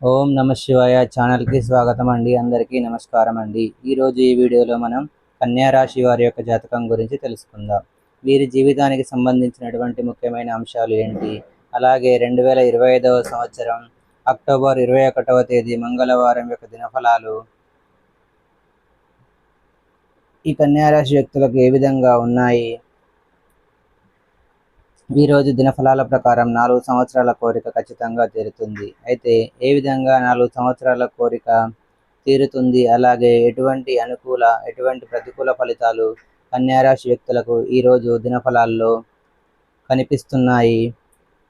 ఓం నమ శివాయ ఛానల్కి స్వాగతం అండి. అందరికీ నమస్కారం అండి. ఈరోజు ఈ వీడియోలో మనం కన్యా రాశి వారి యొక్క జాతకం గురించి తెలుసుకుందాం. వీరి జీవితానికి సంబంధించినటువంటి ముఖ్యమైన అంశాలు ఏంటి? అలాగే రెండు వేల ఇరవై ఐదవ సంవత్సరం అక్టోబర్ ఇరవై ఒకటవ తేదీ మంగళవారం యొక్క దినఫలాలు. ఈ కన్యా రాశి వ్యక్తులకు ఏ విధంగా ఉన్నాయి? ఈ రోజు దినఫలాల ప్రకారం నాలుగు సంవత్సరాల కోరిక ఖచ్చితంగా తీరుతుంది. అయితే ఏ విధంగా నాలుగు సంవత్సరాల కోరిక తీరుతుంది? అలాగే ఎటువంటి అనుకూల ఎటువంటి ప్రతికూల ఫలితాలు కన్యారాశి వ్యక్తులకు ఈరోజు దినఫలాల్లో కనిపిస్తున్నాయి?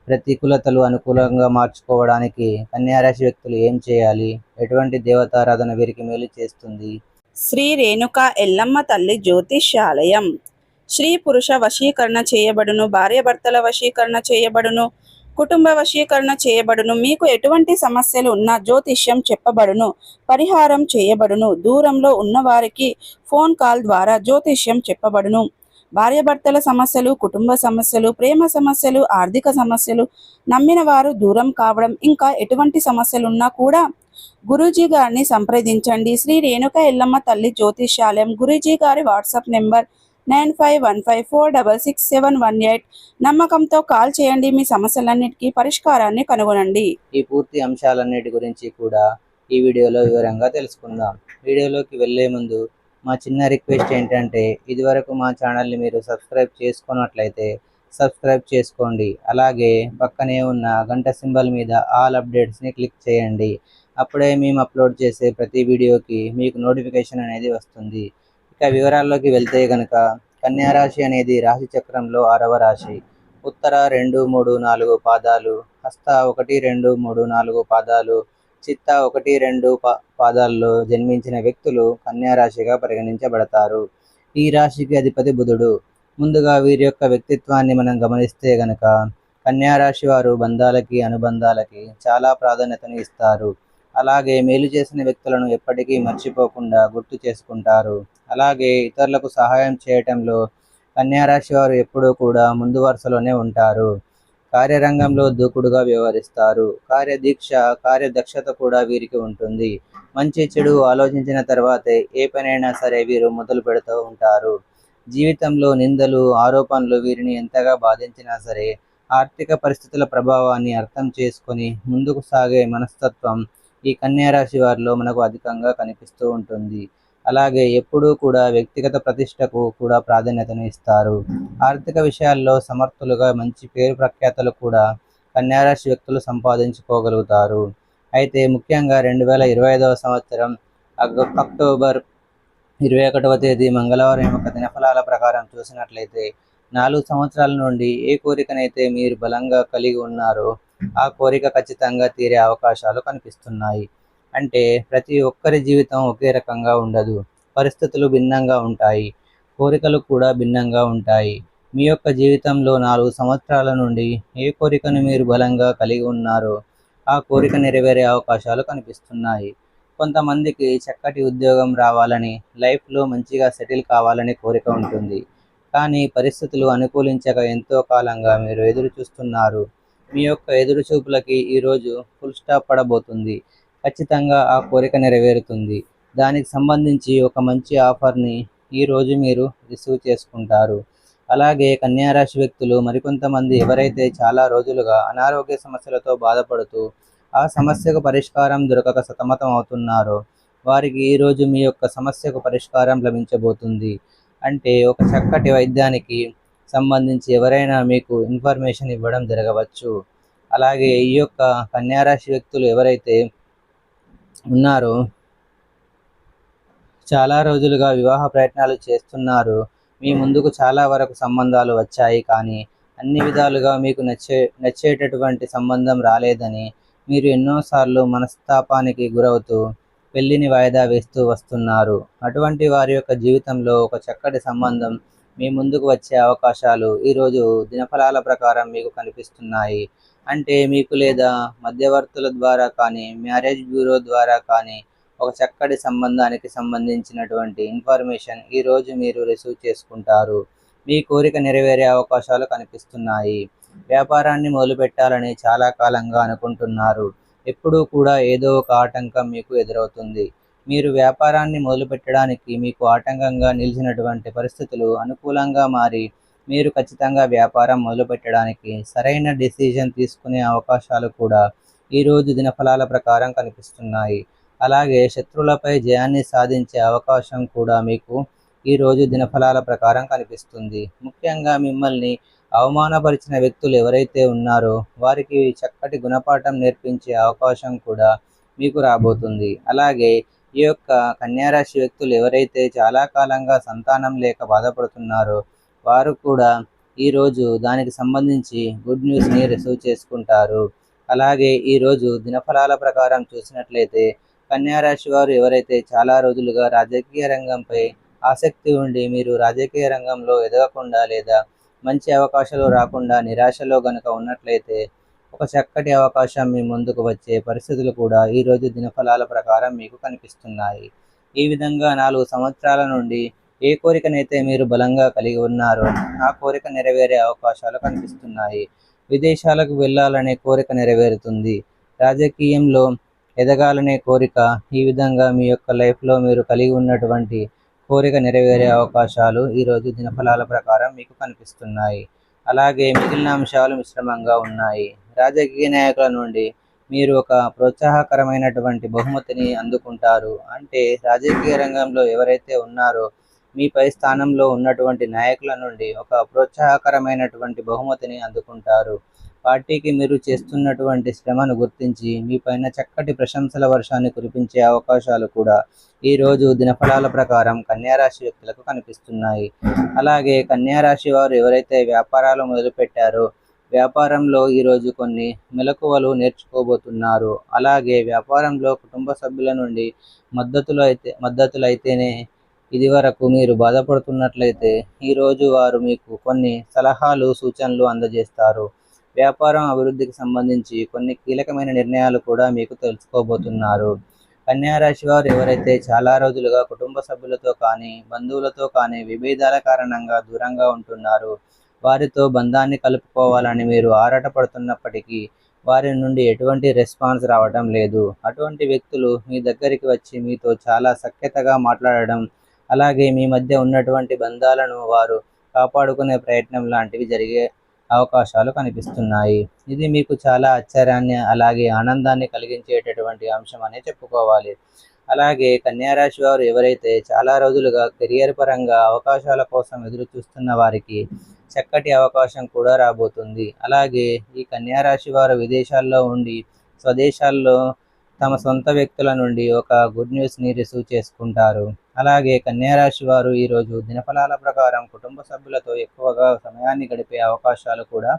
ప్రతికూలతలు అనుకూలంగా మార్చుకోవడానికి కన్యారాశి వ్యక్తులు ఏం చేయాలి? ఎటువంటి దేవతారాధన వీరికి మేలు చేస్తుంది? శ్రీ రేణుక ఎల్లమ్మ తల్లి జ్యోతిష్యాలయం. స్త్రీ పురుష వశీకరణ చేయబడును భార్యాభర్తల వశీకరణ చేయబడును కుటుంబ వశీకరణ చేయబడును మీకు ఎటువంటి సమస్యలు ఉన్నా జ్యోతిష్యం చెప్పబడును పరిహారం చేయబడును దూరంలో ఉన్నవారికి ఫోన్ కాల్ ద్వారా జ్యోతిష్యం చెప్పబడును. భార్యాభర్తల సమస్యలు కుటుంబ సమస్యలు ప్రేమ సమస్యలు ఆర్థిక సమస్యలు నమ్మిన వారు దూరం కావడం ఇంకా ఎటువంటి సమస్యలున్నా కూడా గురూజీ గారిని సంప్రదించండి. శ్రీ రేణుక ఎల్లమ్మ తల్లి జ్యోతిష్యాలయం గురూజీ గారి WhatsApp number nine five one five four double six seven one eight నమ్మకంతో కాల్ చేయండి. మీ సమస్యలన్నిటికీ పరిష్కారాన్ని కనుగొనండి. ఈ పూర్తి అంశాలన్నిటి గురించి కూడా ఈ వీడియోలో వివరంగా తెలుసుకుందాం. వీడియోలోకి వెళ్ళే ముందు మా చిన్న రిక్వెస్ట్ ఏంటంటే ఇదివరకు మా ఛానల్ని మీరు సబ్స్క్రైబ్ చేసుకున్నట్లయితే సబ్స్క్రైబ్ చేసుకోండి. అలాగే పక్కనే ఉన్న గంట సింబల్ మీద ఆల్ అప్డేట్స్ని క్లిక్ చేయండి. అప్పుడే మేము అప్లోడ్ చేసే ప్రతి వీడియోకి మీకు నోటిఫికేషన్ అనేది వస్తుంది. ఇక వివరాల్లోకి వెళ్తే కనుక కన్యారాశి అనేది రాశి చక్రంలో ఆరవ రాశి. ఉత్తర రెండు మూడు నాలుగు పాదాలు హస్త ఒకటి రెండు మూడు నాలుగు పాదాలు చిత్త ఒకటి రెండు పా- పాదాల్లో జన్మించిన వ్యక్తులు కన్యారాశిగా పరిగణించబడతారు. ఈ రాశికి అధిపతి బుధుడు. ముందుగా వీరి యొక్క వ్యక్తిత్వాన్ని మనం గమనిస్తే గనక కన్యారాశి వారు బంధాలకి అనుబంధాలకి చాలా ప్రాధాన్యతను ఇస్తారు. అలాగే మేలు చేసిన వ్యక్తులను ఎప్పటికీ మర్చిపోకుండా గుర్తు చేసుకుంటారు. అలాగే ఇతరులకు సహాయం చేయటంలో కన్యారాశి వారు ఎప్పుడూ కూడా ముందు వరుసలోనే ఉంటారు. కార్యరంగంలో దూకుడుగా వ్యవహరిస్తారు. కార్యదీక్ష కార్యదక్షత కూడా వీరికి ఉంటుంది. మంచి చెడు ఆలోచించిన తర్వాతే ఏ పనైనా సరే వీరు మొదలు పెడుతూ ఉంటారు. జీవితంలో నిందలు ఆరోపణలు వీరిని ఎంతగా బాధించినా సరే ఆర్థిక పరిస్థితుల ప్రభావాన్ని అర్థం చేసుకొని ముందుకు సాగే మనస్తత్వం ఈ కన్యారాశి వారిలో మనకు అధికంగా కనిపిస్తూ ఉంటుంది. అలాగే ఎప్పుడూ కూడా వ్యక్తిగత ప్రతిష్టకు కూడా ప్రాధాన్యతను ఇస్తారు. ఆర్థిక విషయాల్లో సమర్థులుగా మంచి పేరు ప్రఖ్యాతలు కూడా కన్యారాశి వ్యక్తులు సంపాదించుకోగలుగుతారు. అయితే ముఖ్యంగా రెండు వేల ఇరవై ఐదవ సంవత్సరం అగ్- అక్టోబర్ ఇరవై ఒకటవ తేదీ మంగళవారం యొక్క దినఫలాల ప్రకారం చూసినట్లయితే నాలుగు సంవత్సరాల నుండి ఏ కోరికనైతే మీరు బలంగా కలిగి ఉన్నారో ఆ కోరిక ఖచ్చితంగా తీరే అవకాశాలు కనిపిస్తున్నాయి. అంటే ప్రతి ఒక్కరి జీవితం ఒకే రకంగా ఉండదు. పరిస్థితులు భిన్నంగా ఉంటాయి. కోరికలు కూడా భిన్నంగా ఉంటాయి. మీ యొక్క జీవితంలో నాలుగు సంవత్సరాల నుండి ఏ కోరికను మీరు బలంగా కలిగి ఉన్నారో ఆ కోరిక నెరవేరే అవకాశాలు కనిపిస్తున్నాయి. కొంతమందికి చక్కటి ఉద్యోగం రావాలని లైఫ్లో మంచిగా సెటిల్ కావాలని కోరిక ఉంటుంది. కానీ పరిస్థితులు అనుకూలించక ఎంతో కాలంగా మీరు ఎదురు చూస్తున్నారు మీ యొక్క ఎదురు చూపులకి ఈరోజు ఫుల్ స్టాప్ పడబోతుంది. ఖచ్చితంగా ఆ కోరిక నెరవేరుతుంది. దానికి సంబంధించి ఒక మంచి ఆఫర్ని ఈరోజు మీరు రిసీవ్ చేసుకుంటారు. అలాగే కన్యారాశి వ్యక్తులు మరికొంతమంది ఎవరైతే చాలా రోజులుగా అనారోగ్య సమస్యలతో బాధపడుతూ ఆ సమస్యకు పరిష్కారం దొరకక సతమతం అవుతున్నారో వారికి ఈరోజు మీ యొక్క సమస్యకు పరిష్కారం లభించబోతుంది. అంటే ఒక చక్కటి వైద్యానికి సంబంధించి ఎవరైనా మీకు ఇన్ఫర్మేషన్ ఇవ్వడం జరగవచ్చు. అలాగే ఈ యొక్క కన్యారాశి వ్యక్తులు ఎవరైతే ఉన్నారో. చాలా రోజులుగా వివాహ ప్రయత్నాలు చేస్తున్నారు. మీ ముందుకు చాలా వరకు సంబంధాలు వచ్చాయి కానీ అన్ని విధాలుగా మీకు నచ్చే నచ్చేటటువంటి సంబంధం రాలేదని మీరు ఎన్నోసార్లు మనస్తాపానికి గురవుతూ పెళ్ళిని వాయిదా వేస్తూ వస్తున్నారు. అటువంటి వారి యొక్క జీవితంలో ఒక చక్కటి సంబంధం మీ ముందుకు వచ్చే అవకాశాలు ఈరోజు దినఫలాల ప్రకారం మీకు కనిపిస్తున్నాయి. అంటే మీకు లేదా మధ్యవర్తుల ద్వారా కానీ మ్యారేజ్ బ్యూరో ద్వారా కానీ ఒక చక్కటి సంబంధానికి సంబంధించినటువంటి ఇన్ఫర్మేషన్ ఈరోజు మీరు రిసీవ్ చేసుకుంటారు. మీ కోరిక నెరవేరే అవకాశాలు కనిపిస్తున్నాయి. వ్యాపారాన్ని మొదలుపెట్టాలని చాలా కాలంగా అనుకుంటున్నారు. ఎప్పుడూ కూడా ఏదో ఒక ఆటంకం మీకు ఎదురవుతుంది. మీరు వ్యాపారాన్ని మొదలుపెట్టడానికి మీకు ఆటంకంగా నిలిచినటువంటి పరిస్థితులు అనుకూలంగా మారి మీరు ఖచ్చితంగా వ్యాపారం మొదలుపెట్టడానికి సరైన డిసిజన్ తీసుకునే అవకాశాలు కూడా ఈరోజు దినఫలాల ప్రకారం కనిపిస్తున్నాయి. అలాగే శత్రువులపై జయాన్ని సాధించే అవకాశం కూడా మీకు ఈరోజు దినఫలాల ప్రకారం కనిపిస్తుంది. ముఖ్యంగా మిమ్మల్ని అవమానపరిచిన వ్యక్తులు ఎవరైతే ఉన్నారో వారికి చక్కటి గుణపాఠం నేర్పించే అవకాశం కూడా మీకు రాబోతుంది. అలాగే ఈ యొక్క కన్యారాశి వ్యక్తులు ఎవరైతే చాలా కాలంగా సంతానం లేక బాధపడుతున్నారో వారు కూడా ఈరోజు దానికి సంబంధించి గుడ్ న్యూస్ని రిసీవ్ చేసుకుంటారు. అలాగే ఈరోజు దినఫలాల ప్రకారం చూసినట్లయితే కన్యారాశి వారు ఎవరైతే చాలా రోజులుగా రాజకీయ రంగంపై ఆసక్తి ఉండి మీరు రాజకీయ రంగంలో ఎదగకుండా లేదా మంచి అవకాశాలు రాకుండా నిరాశలో గనుక ఉన్నట్లయితే ఒక చక్కటి అవకాశం మీ ముందుకు వచ్చే పరిస్థితులు కూడా ఈరోజు దినఫలాల ప్రకారం మీకు కనిపిస్తున్నాయి. ఈ విధంగా నాలుగు సంవత్సరాల నుండి ఏ కోరికనైతే మీరు బలంగా కలిగి ఉన్నారో ఆ కోరిక నెరవేరే అవకాశాలు కనిపిస్తున్నాయి. విదేశాలకు వెళ్ళాలనే కోరిక నెరవేరుతుంది. రాజకీయంలో ఎదగాలనే కోరిక ఈ విధంగా మీ యొక్క లైఫ్లో మీరు కలిగి ఉన్నటువంటి కోరిక నెరవేరే అవకాశాలు ఈరోజు దినఫలాల ప్రకారం మీకు కనిపిస్తున్నాయి. అలాగే మిగిలిన అంశాలు మిశ్రమంగా ఉన్నాయి. రాజకీయ నాయకుల నుండి మీరు ఒక ప్రోత్సాహకరమైనటువంటి బహుమతిని అందుకుంటారు. అంటే రాజకీయ రంగంలో ఎవరైతే ఉన్నారో మీ పై స్థానంలో ఉన్నటువంటి నాయకుల నుండి ఒక ప్రోత్సాహకరమైనటువంటి బహుమతిని అందుకుంటారు. పార్టీకి మీరు చేస్తున్నటువంటి శ్రమను గుర్తించి మీ పైన చక్కటి ప్రశంసల వర్షాన్ని కురిపించే అవకాశాలు కూడా ఈ రోజు దినఫలాల ప్రకారం కన్యారాశి వ్యక్తులకు కనిపిస్తున్నాయి. అలాగే కన్యారాశి వారు ఎవరైతే వ్యాపారాలు మొదలుపెట్టారో వ్యాపారంలో ఈరోజు కొన్ని మెలకువలు నేర్చుకోబోతున్నారు. అలాగే వ్యాపారంలో కుటుంబ సభ్యుల నుండి మద్దతులు అయితే మద్దతులు అయితేనే ఇది వరకు మీరు బాధపడుతున్నట్లయితే ఈరోజు వారు మీకు కొన్ని సలహాలు సూచనలు అందజేస్తారు. వ్యాపారం అభివృద్ధికి సంబంధించి కొన్ని కీలకమైన నిర్ణయాలు కూడా మీకు తెలుసుకోబోతున్నారు. కన్యారాశి వారు ఎవరైతే చాలా రోజులుగా కుటుంబ సభ్యులతో కానీ బంధువులతో కానీ విభేదాల కారణంగా దూరంగా ఉంటున్నారు వారితో బంధాన్ని కలుపుకోవాలని మీరు ఆరాటపడుతున్నప్పటికీ వారి నుండి ఎటువంటి రెస్పాన్స్ రావడం లేదు. అటువంటి వ్యక్తులు మీ దగ్గరికి వచ్చి మీతో చాలా సఖ్యతగా మాట్లాడడం అలాగే మీ మధ్య ఉన్నటువంటి బంధాలను వారు కాపాడుకునే ప్రయత్నం లాంటివి జరిగే అవకాశాలు కనిపిస్తున్నాయి. ఇది మీకు చాలా ఆశ్చర్యాన్ని అలాగే ఆనందాన్ని కలిగించేటటువంటి అంశం అనే చెప్పుకోవాలి. అలాగే కన్యారాశి వారు ఎవరైతే చాలా రోజులుగా కెరియర్ పరంగా అవకాశాల కోసం ఎదురు చూస్తున్న వారికి చక్కటి అవకాశం కూడా రాబోతుంది. అలాగే ఈ కన్యారాశి వారు విదేశాల్లో ఉండి స్వదేశాల్లో తమ సొంత వ్యక్తుల నుండి ఒక గుడ్ న్యూస్ని రిసీవ్ చేసుకుంటారు. అలాగే కన్యారాశి వారు ఈరోజు దినఫలాల ప్రకారం కుటుంబ సభ్యులతో ఎక్కువగా సమయాన్ని గడిపే అవకాశాలు కూడా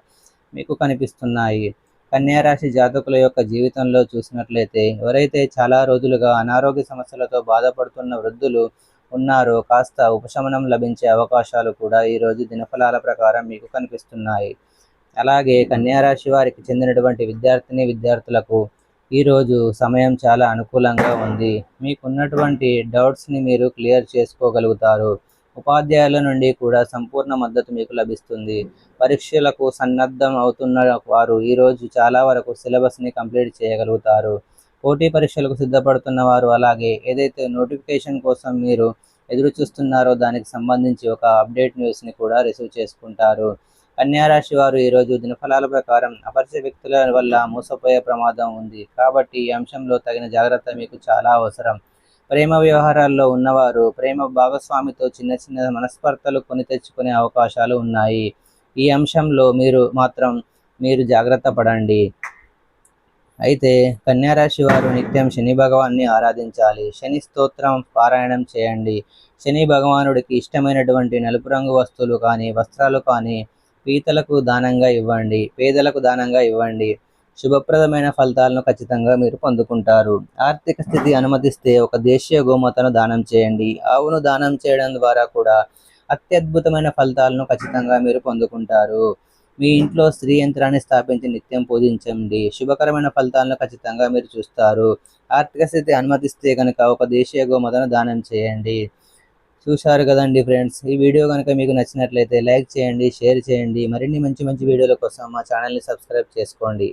మీకు కనిపిస్తున్నాయి. కన్యారాశి జాతకుల యొక్క జీవితంలో చూసినట్లయితే ఎవరైతే చాలా రోజులుగా అనారోగ్య సమస్యలతో బాధపడుతున్న వృద్ధులు ఉన్నారో కాస్త ఉపశమనం లభించే అవకాశాలు కూడా ఈరోజు దినఫలాల ప్రకారం మీకు కనిపిస్తున్నాయి. అలాగే కన్యారాశి వారికి చెందినటువంటి విద్యార్థిని విద్యార్థులకు ఈరోజు సమయం చాలా అనుకూలంగా ఉంది. మీకున్నటువంటి డౌట్స్ని మీరు క్లియర్ చేసుకోగలుగుతారు. ఉపాధ్యాయుల నుండి కూడా సంపూర్ణ మద్దతు మీకు లభిస్తుంది. పరీక్షలకు సన్నద్ధం అవుతున్న వారు ఈరోజు చాలా వరకు సిలబస్ని కంప్లీట్ చేయగలుగుతారు. పోటీ పరీక్షలకు సిద్ధపడుతున్న వారు అలాగే ఏదైతే నోటిఫికేషన్ కోసం మీరు ఎదురు చూస్తున్నారో దానికి సంబంధించి ఒక అప్డేట్ న్యూస్ని కూడా రిసీవ్ చేసుకుంటారు. కన్యారాశి వారు ఈరోజు దినఫలాల ప్రకారం అపరిచయ వ్యక్తుల వల్ల మోసపోయే ప్రమాదం ఉంది. కాబట్టి ఈ అంశంలో తగిన జాగ్రత్త మీకు చాలా అవసరం. ప్రేమ వ్యవహారాల్లో ఉన్నవారు ప్రేమ భాగస్వామితో చిన్న చిన్న మనస్పర్ధలు కొని తెచ్చుకునే అవకాశాలు ఉన్నాయి. ఈ అంశంలో మీరు మాత్రం మీరు జాగ్రత్త పడండి. అయితే కన్యారాశి వారు నిత్యం శని భగవాన్ని ఆరాధించాలి. శని స్తోత్రం పారాయణం చేయండి. శని భగవానుడికి ఇష్టమైనటువంటి నలుపు రంగు వస్తువులు కానీ వస్త్రాలు కానీ పీతలకు దానంగా ఇవ్వండి. పేదలకు దానంగా ఇవ్వండి. శుభప్రదమైన ఫలితాలను ఖచ్చితంగా మీరు పొందుకుంటారు. ఆర్థిక స్థితి అనుమతిస్తే ఒక దేశీయ గోమాతను దానం చేయండి. ఆవును దానం చేయడం ద్వారా కూడా అత్యద్భుతమైన ఫలితాలను ఖచ్చితంగా మీరు పొందుకుంటారు. మీ ఇంట్లో స్త్రీ యంత్రాన్ని స్థాపించి నిత్యం పూజించండి. శుభకరమైన ఫలితాలను ఖచ్చితంగా మీరు చూస్తారు. ఆర్థిక స్థితి అనుమతిస్తే కనుక ఒక దేశీయ గోమాతను దానం చేయండి. చూశారు కదండి ఫ్రెండ్స్? ఈ వీడియో కనుక మీకు నచ్చినట్లయితే లైక్ చేయండి షేర్ చేయండి. మరిన్ని మంచి మంచి వీడియోల కోసం మా ఛానల్ని సబ్స్క్రైబ్ చేసుకోండి.